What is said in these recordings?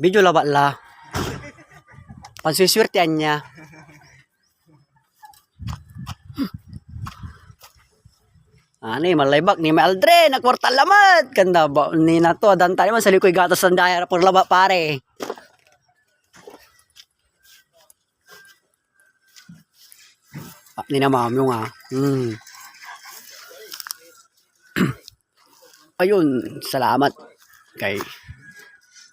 Video laba la. Pansuswertean niya. Eh, malaybak ni may aldre, nagkwartal lamat. Kanda ba, ni na to, dan tayo man sa likoy gatas ng daya, por laba pare. Ah, ni na ma'am yung ah. Hmm. Ayun, salamat kay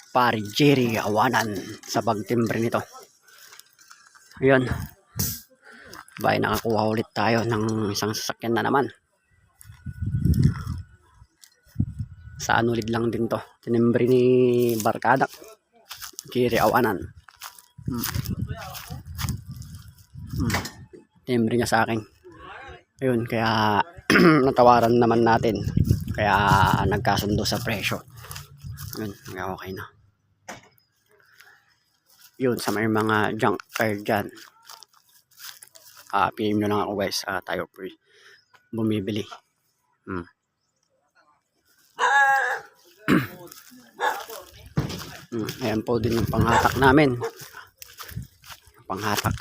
pare Jerry Awanan sa pagtimbre nito. Ayun. Bay, nakakuha ulit tayo ng isang sasakyan na naman. Sa anulid lang din to. Tinimbre ni Barkada. Jerry Awanan. Hmm. Hmm. Tinimbre niya sa akin. Ayun, kaya natawaran naman natin. Kaya nagkasundo sa presyo. Yun, okay na. Yun, sa may mga junk car dyan. Ah, PM nyo lang ako guys. Ah, tayo po bumibili. Hmm. hmm, ayan po din yung panghatak namin. Panghatak.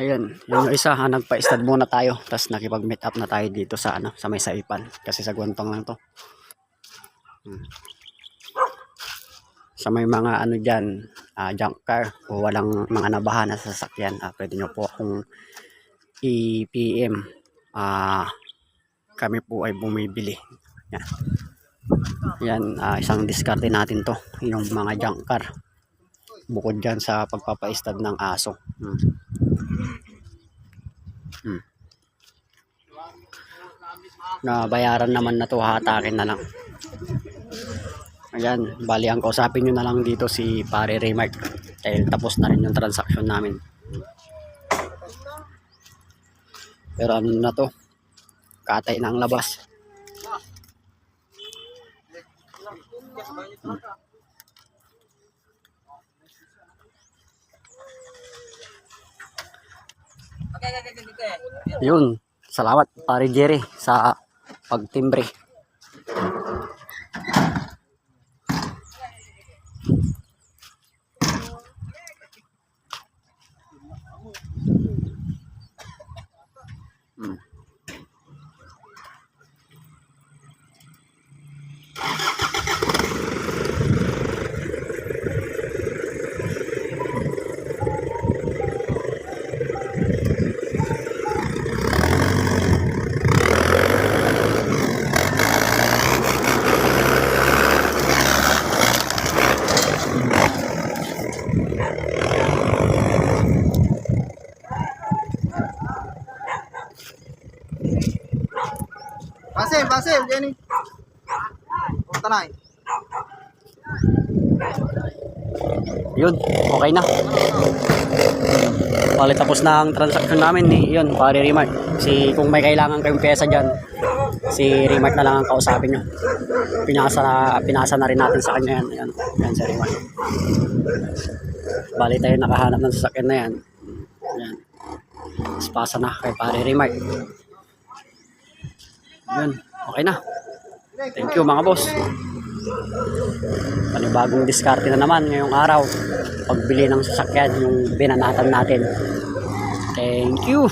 Ayun, yun yung isa ha, nagpa-stud muna tayo. Tapos nakipag-meet up na tayo dito sa ano, sa may saipan. Kasi sa guwantong lang to. Hmm. Sa may mga ano dyan, ah, junk car o walang mga nabahan na sasakyan, ah, pwede nyo po akong i-PM. Ah, kami po ay bumibili. Yan. Yan, ah, isang diskarte natin to. Yung mga junk car. Bukod dyan sa pagpapa-stud ng aso. Hmm. Hmm. Na bayaran naman na to, hatakin na lang. Ayan, bali ang kausapin nyo na lang dito si pare Raymark. Dahil tapos na rin yung transaction namin. Pero ano na to? Katay na ang labas. Hmm. Yun. Salamat pare Jerry sa pagtimbre. Basim, Basim, Jenny. Punta na eh. Yun, okay na. Bali tapos na ang transaction namin ni yun, pare Remark. Si kung may kailangan kayong pyesa diyan, si Remark na lang ang kausapin nyo. Pinasa na, pinasa na rin natin sa kanya yan. Yan, yan si Remark. Bali tayo nakahanap ng sasakyan na yan. Yan. Tapos pasa na kay pare Remark. Yun, okay na. Thank you mga boss. Panibagong diskarte na naman ngayong araw. Pagbili ng sasakyan, yung binanatan natin. Thank you.